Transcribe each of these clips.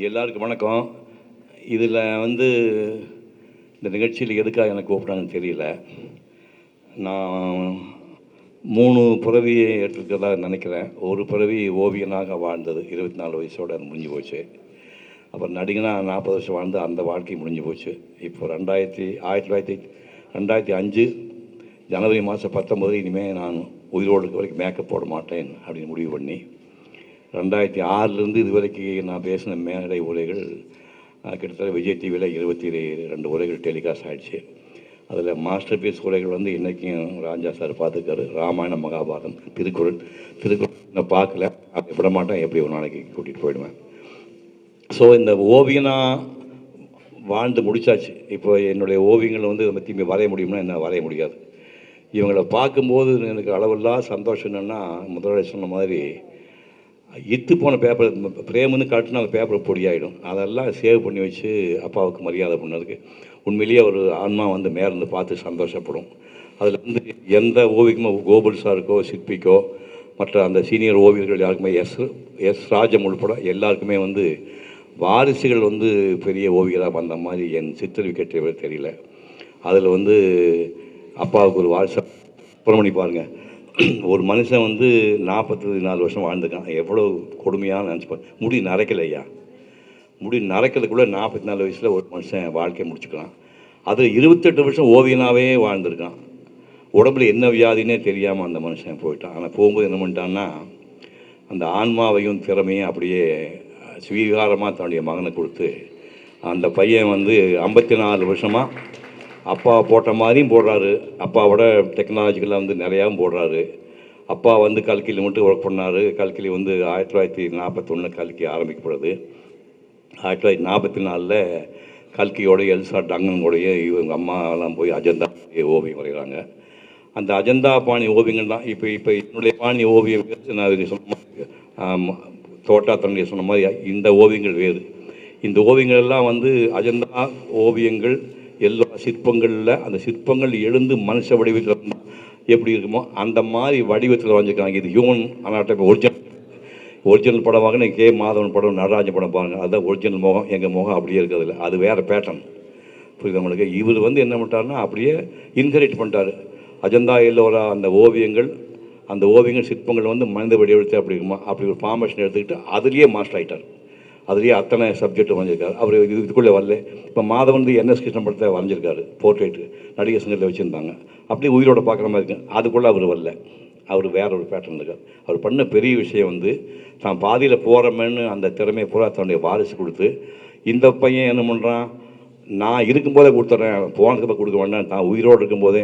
எல்லாருக்கும் வணக்கம். இதில் வந்து இந்த நிகழ்ச்சியில் எதுக்காக எனக்கு கூப்பிட்டாங்கன்னு தெரியல. நான் மூணு பிறவியை ஏற்றிருக்கிறதா நினைக்கிறேன். ஒரு பிறவி ஓவியனாக வாழ்ந்தது. இருபத்தி நாலு வயசோடு அது முடிஞ்சு போச்சு. அப்புறம் நடிகனாக நாற்பது வருஷம் வாழ்ந்து அந்த வாழ்க்கை முடிஞ்சு போச்சு. இப்போ ரெண்டாயிரத்தி ஆயிரத்தி தொள்ளாயிரத்தி ரெண்டாயிரத்தி அஞ்சு ஜனவரி மாதம் பத்தொம்பது இனிமேல் நான் உயிரோடு வரைக்கும் மேக்கப் போட மாட்டேன் அப்படின்னு முடிவு பண்ணி ரெண்டாயிரத்தி ஆறுலேருந்து இது வரைக்கும் நான் பேசின மேடை உரைகள் கிட்டத்தட்ட விஜய் டிவியில் இருபத்தி ரெண்டு உரைகள் டெலிகாஸ்ட் ஆகிடுச்சு அதில் மாஸ்டர் பீஸ் உரைகள் வந்து இன்றைக்கும் ராஜா சார் பார்த்துருக்காரு. ராமாயண மகாபாரதம் திருக்குறள் திருக்குறள் நான் பார்க்கல. அதை விட மாட்டேன் எப்படி ஒரு நாளைக்கு கூட்டிகிட்டு போயிடுவேன். ஸோ இந்த ஓவியனா வாழ்ந்து முடிச்சாச்சு. இப்போ என்னுடைய ஓவியங்களை வந்து நம்ம திரும்பி வரைய முடியும்னா என்ன? வரைய முடியாது. இவங்களை பார்க்கும்போது எனக்கு அளவில்லா சந்தோஷம் என்னென்னா முதலாளி சொன்ன மாதிரி இத்து போன பேப்பர் பிரேம்னு காட்டினா அந்த பேப்பர் பொடியாயிடும். அதெல்லாம் சேவ் பண்ணி வச்சு அப்பாவுக்கு மரியாதை பண்ணதுக்கு. உண்மையிலேயே ஒரு ஆன்மா வந்து மேலேருந்து பார்த்து சந்தோஷப்படும். அதில் வந்து எந்த ஓவியமோ கோகுல் சாருக்கோ சிற்பிக்கோ மற்ற அந்த சீனியர் ஓவியர்கள் யாருக்குமே எஸ் எஸ் ராஜம் உள்பட எல்லாருக்குமே வந்து வாரிசுகள் வந்து பெரிய ஓவியராக வந்த மாதிரி என் சித்தரிக்கட்டே தெரியல. அதில் வந்து அப்பாவுக்கு ஒரு வாரிசாக அப்புறம் பண்ணி பாருங்கள் ஒரு மனுஷன் வந்து நாற்பத்தி நாலு வருஷம் வாழ்ந்துக்கான் எவ்வளோ கொடுமையான நினச்சிப்பார் முடி நரைக்கலையா முடி நரைக்கிறதுக்குள்ளே நாற்பத்தி நாலு வயசில் ஒரு மனுஷன் வாழ்க்கையை முடிச்சுக்கலாம். அது இருபத்தெட்டு வருஷம் ஓவியனாகவே வாழ்ந்திருக்கான். உடம்புல என்ன வியாதினே தெரியாமல் அந்த மனுஷன் போயிட்டான். ஆனால் போகும்போது என்ன பண்ணிட்டான்னா அந்த ஆன்மாவையும் திறமையும் அப்படியே ஸ்வீகாரமாக தன்னுடைய மகனை கொடுத்து அந்த பையன் வந்து ஐம்பத்தி நாலு வருஷமாக அப்பா போட்ட மாதிரியும் போடுறாரு. அப்பாவோட டெக்னாலஜிக்கலாக வந்து நிறையாவும் போடுறாரு. அப்பா வந்து கல்கியில் மட்டும் ஒர்க் பண்ணார். கல்கிலி வந்து ஆயிரத்தி தொள்ளாயிரத்தி நாற்பத்தொன்று கல்கி ஆரம்பிக்கப்படுது. ஆயிரத்தி தொள்ளாயிரத்தி நாற்பத்தி நாலில் கல்கியோடைய எல்சா டங்கனோடைய இவங்க அம்மாலாம் போய் அஜந்தா ஓவியம் வரைகிறாங்க. அந்த அஜந்தா பாணி ஓவியங்கள் தான் இப்போ இப்போ என்னுடைய பாணி ஓவியம் நான் சொன்ன மாதிரி, தோட்டா தன்னுடைய சொன்ன மாதிரி இந்த ஓவியங்கள் வேறு. இந்த ஓவியங்கள் எல்லாம் வந்து அஜந்தா ஓவியங்கள் எல்லா சிற்பங்களில் அந்த சிற்பங்கள் எழுந்து மனுஷ வடிவத்தில் எப்படி இருக்குமோ அந்த மாதிரி வடிவத்தில் வரைஞ்சிருக்காங்க. இது ஹியூமன் அனாட்டமி ஒரிஜினல் ஒரிஜினல் படம் நீங்கள் கே. மாதவன் படம் நடராஜன் படம் பாருங்கள் அதுதான் ஒரிஜினல் முகம். எங்கள் முகம் அப்படியே இருக்கிறதில்ல அது வேறு பேட்டர்ன் புரியுது உங்களுக்கு? இவர் வந்து என்ன பண்ணிட்டாருன்னா அப்படியே இன்ஹெரிட் பண்ணிட்டாரு. அஜந்தா எல்லோரா அந்த ஓவியங்கள் அந்த ஓவியங்கள் சிற்பங்கள் வந்து மனித வடிவெடுத்து அப்படி இருக்குமா அப்படி ஒரு ஃபார்மேஷன் எடுத்துக்கிட்டு அதுலேயே மாஸ்டர் ஆகிட்டார் அதுலேயே அத்தனை சப்ஜெக்ட் வரைஞ்சிருக்காரு. அவர் இது இதுக்குள்ளே வரல. இப்போ மாதவன் வந்து என்எஸ் கிருஷ்ணன் படத்தை வரைஞ்சிருக்காரு போர்ட்ரேட்டு நடிகர் சங்கத்தில் வச்சுருந்தாங்க. அப்படியே உயிரோட பார்க்குற மாதிரி இருக்கு. அதுக்குள்ளே அவர் வரல. அவர் வேற ஒரு பேட்டர்ன் இருக்கார். அவர் பண்ண பெரிய விஷயம் வந்து தான் பாதியில் போகிறோமேன்னு அந்த திறமையை பூரா தன்னுடைய வாரிசு கொடுத்து இந்த பையன் என்ன பண்ணுறான் நான் இருக்கும்போதே கொடுத்துட்றேன் போனதுக்கு கொடுக்க வேண்டாம். நான் உயிரோடு இருக்கும்போதே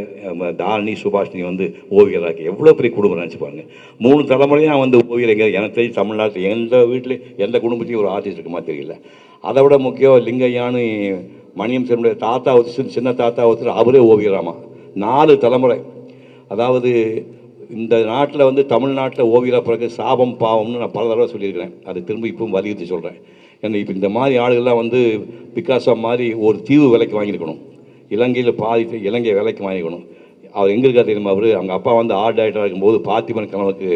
தாரணி சுபாஷினி வந்து ஓவியராக எவ்வளோ பெரிய குடும்பம் நினச்சி பாருங்க. மூணு தலைமுறையாக வந்து ஓவியர் எங்கே எனக்கு தெரிஞ்சு தமிழ்நாட்டில் எந்த வீட்லேயும் எந்த குடும்பத்தையும் ஒரு ஆர்டிஸ்ட் இருக்குமா தெரியல. அதை விட முக்கியம் லிங்கையானு மணியம் செல்வனுடைய தாத்தா ஒருத்தர் சின்ன தாத்தா ஒருத்தர் அவரே ஓவியராமா நாலு தலைமுறை. அதாவது இந்த நாட்டில் வந்து தமிழ்நாட்டில் ஓவியராக பிறகு சாபம் பாவம்னு நான் பல தடவை சொல்லியிருக்கிறேன். அது திரும்ப இப்பவும் வலியுறுத்தி சொல்கிறேன் ஏன்னா இப்போ இந்த மாதிரி ஆளுகள்லாம் வந்து பிகாசா மாதிரி ஒரு தீவு விலைக்கு வாங்கியிருக்கணும். இலங்கையில் பாதி இலங்கை விலைக்கு வாங்கிக்கணும் அவர் எங்கே இருக்கார் தெரியுமா அவர்? அவங்க அப்பா வந்து ஆர்ட் டைரக்டராக இருக்கும்போது பாத்திமன் கணவனுக்கு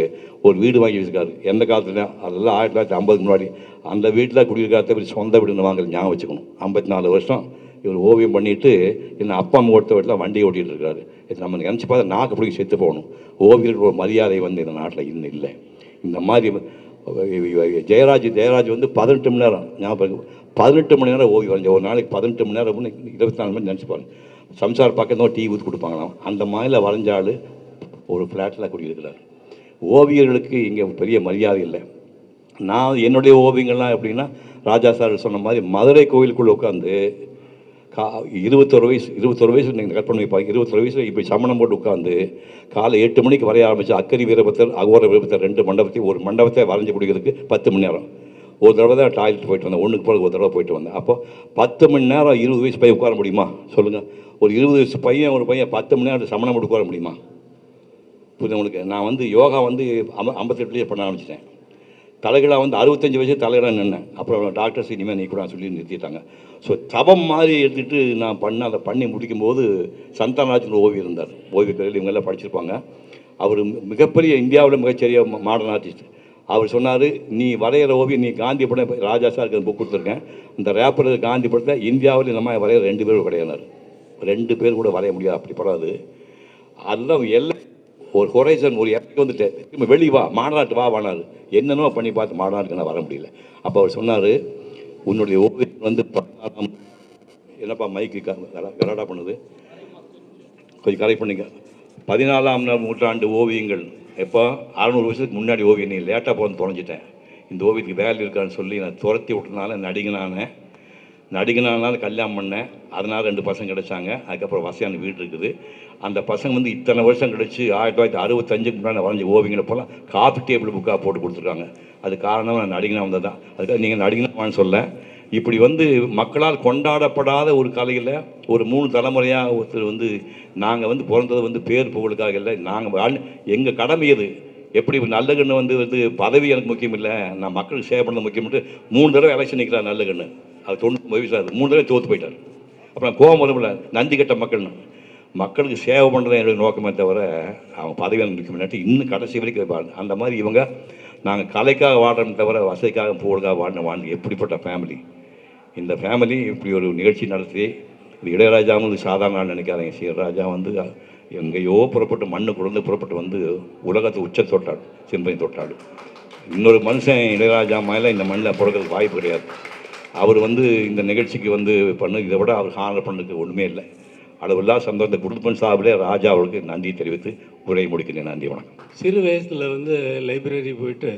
ஒரு வீடு வாங்கி வச்சிருக்காரு. எந்த காலத்துல? அதெல்லாம் ஆயிரத்தி தொள்ளாயிரத்தி ஐம்பதுக்கு முன்னாடி. அந்த வீட்டில் குடியிருக்காத இவர் சொந்த வீடுன்னு வாங்கல ஞாபகம் வச்சுக்கணும். ஐம்பத்தி நாலு வருஷம் இவர் ஓவியம் பண்ணிட்டு என்ன அப்பா அம்மா ஓட்ட வீட்டில் வண்டி ஓட்டிகிட்டு இருக்காரு. இது நம்ம நினச்சி பார்த்தா நாக்கு பிடிக்க செத்து போகணும். ஓவியர்கள் ஒரு மரியாதை வந்து இந்த நாட்டில் இன்னும் இல்லை. இந்த மாதிரி ஜெயராஜ் ஜெயராஜ் வந்து பதினெட்டு மணி நேரம் ஞாபகம் பதினெட்டு மணி நேரம் ஓவியம் வரைஞ்ச ஒரு நாளைக்கு பதினெட்டு மணி நேரம் இருபத்தி நாலு மணி நினச்சி பாருங்க. சம்சார் பக்கம் டீ ஊற்றி கொடுப்பாங்களாம். அந்த மாதிரில வரைஞ்ச ஆள் ஒரு ஃப்ளாட்டில் குடியிருக்கிறார். ஓவியர்களுக்கு இங்கே பெரிய மரியாதை இல்லை. நான் என்னுடைய ஓவியங்கள்லாம் எப்படின்னா ராஜா சார் சொன்ன மாதிரி மதுரை கோவிலுக்குள்ளே உட்காந்து கா இருபத்தொரு வயசு இருபத்தொரு வயசு நீங்கள் கற்பனை பண்ணி இருபத்தொரு வயசில் இப்போ சமணம் போட்டு உட்காந்து காலை எட்டு மணிக்கு வரைய ஆரம்பித்து அக்கரி வீரபத்தர் அகோர வீரபத்தர் ரெண்டு மண்டபத்தையும் ஒரு மண்டபத்தை வரைஞ்சி கொடுக்கிறதுக்கு பத்து மணி நேரம். ஒரு தடவை தான் டாய்லெட் போயிட்டு வந்தேன். ஒன்றுக்கு போல ஒரு தடவை போயிட்டு வந்தேன். அப்போ பத்து மணி நேரம் இருபது வயசு பையன் உட்கார முடியுமா? சொல்லுங்கள் ஒரு இருபது வயசு பையன் ஒரு பையன் பத்து மணி நேரம் சமணம் போட்டு உட்கார முடியுமா? புரியுது உங்களுக்கு? நான் வந்து யோகா வந்து அம்ப ஐம்பத்தெட்டுலேயே பண்ண ஆரம்பிச்சிட்டேன். தலைகளாக வந்து அறுபத்தஞ்சு வயசு தலைகளாக நின்னேன். அப்புறம் டாக்டர்ஸ் இனிமேல் நீ கூட சொல்லி நிறுத்திட்டாங்க. ஸோ தவம் மாதிரி எடுத்துகிட்டு நான் பண்ண அதை பண்ணி முடிக்கும்போது சந்தானராஜன் ஓவியம் இருந்தார். ஓவியர் இவங்கெல்லாம் படிச்சிருப்பாங்க. அவர் மிகப்பெரிய இந்தியாவில் மிகச்சிறிய மாடர்ன் ஆர்டிஸ்ட் அவர் சொன்னார் நீ வரைகிற ஓவியம் நீ காந்தி படம் ராஜா சாருக்கு புக் கொடுத்துருக்கேன். அந்த ரேப்பர் காந்தி படத்தை இந்தியாவில் நம்ம வரைகிற ரெண்டு பேரும் கிடையாது ரெண்டு பேர் கூட வரைய முடியாது அப்படி படாது. அதெல்லாம் எல்லாம் ஒரு ஹொரைசன் ஒரு இடத்துக்கு வந்துட்டு திரும்ப வெளியே வா மாநாட்டு வா வானாரு. என்னென்னோ பண்ணி பார்த்து மாநாட்டுக்கு நான் வர முடியல. அப்போ அவர் சொன்னார் உன்னுடைய ஓவியம் வந்து பதினாறாம் என்னப்பா மைக்கு கரடா பண்ணுது? கொஞ்சம் கரெக்ட் பண்ணிக்க. பதினாலாம் நூற்றாண்டு ஓவியங்கள். எப்போ அறநூறு வருஷத்துக்கு முன்னாடி ஓவியம் நீ லேட்டாக போகணும்னு தொலைஞ்சிட்டேன். இந்த ஓவியத்துக்கு வேலை இருக்கான்னு சொல்லி நான் துரத்தி விட்டனால நடிகனானேன் நடிகனானால கல்யாணம் பண்ணேன். அதனால் ரெண்டு பசங்க கிடைச்சாங்க. அதுக்கப்புறம் வசதியான வீடு இருக்குது. அந்த பசங்க வந்து இத்தனை வருஷம் கழிச்சு ஆயிரத்தி தொள்ளாயிரத்தி அறுபத்தஞ்சுக்கு முன்னாடி வரைஞ்ச ஓவியங்களை போலாம் காஃபி டேபிள் புக்காக போட்டு கொடுத்துருக்காங்க. அது காரணம் நான் நடிகனாக வந்தது தான் அதுக்காக நீங்கள் நடிகனான்னு சொல்ல இப்படி வந்து மக்களால் கொண்டாடப்படாத ஒரு கலையில் ஒரு மூணு தலைமுறையாக ஒருத்தர் வந்து நாங்கள் வந்து பிறந்தது வந்து பேர் புகழுக்காக இல்லை. நாங்கள் வாழ் எங்கள் கடமை இது எப்படி நல்ல கண்ணு வந்து வந்து பதவி எனக்கு முக்கியம் இல்லை. நான் மக்களுக்கு சேவை பண்ணது முக்கியம்ட்டு மூணு தடவை எலெக்ஷன் நிற்கிறார் நல்ல கண்ணு அது தொண்ணூறு வயசு ஆகுது. மூணு தடவை தோற்று போயிட்டார். அப்புறம் கோபம் வரும்ல நந்தி கட்ட மக்கள்னு. மக்களுக்கு சேவை பண்ணுறது என்னுடைய நோக்கமே தவிர அவங்க பதவி எனக்கு முக்கியம் இன்னும் கடைசி வரைக்கும் அந்த மாதிரி இவங்க நாங்கள் கலைக்காக வாடுறோம் தவிர வசதிக்காக புகழுக்காக வாடின வாழ்ந்து எப்படிப்பட்ட ஃபேமிலி இந்த ஃபேமிலி இப்படி ஒரு நிகழ்ச்சி நடத்தி இது இளையராஜா வந்து சாதாரண நினைக்காதீங்க. சீரராஜா வந்து எங்கேயோ புறப்பட்டு மண்ணு குழந்து புறப்பட்டு வந்து உலகத்தை உச்ச தொட்டாள் சிம்பை தொட்டாள். இன்னொரு மனுஷன் இளையராஜா மேலே இந்த மண்ணில் பிறக்கிறதுக்கு வாய்ப்பு கிடையாது. அவர் வந்து இந்த நிகழ்ச்சிக்கு வந்து பண்ணு இதை விட அவர் ஹானர் பண்ணுறதுக்கு ஒன்றுமே இல்லை. அளவில்லா சந்தோஷத்தை குடும்பம் சார்பிலே ராஜா அவருக்கு நன்றி தெரிவித்து உரையை முடிக்கிறேன் நன்றி வணக்கம். சிறு வயசில் வந்து லைப்ரரி போயிட்டு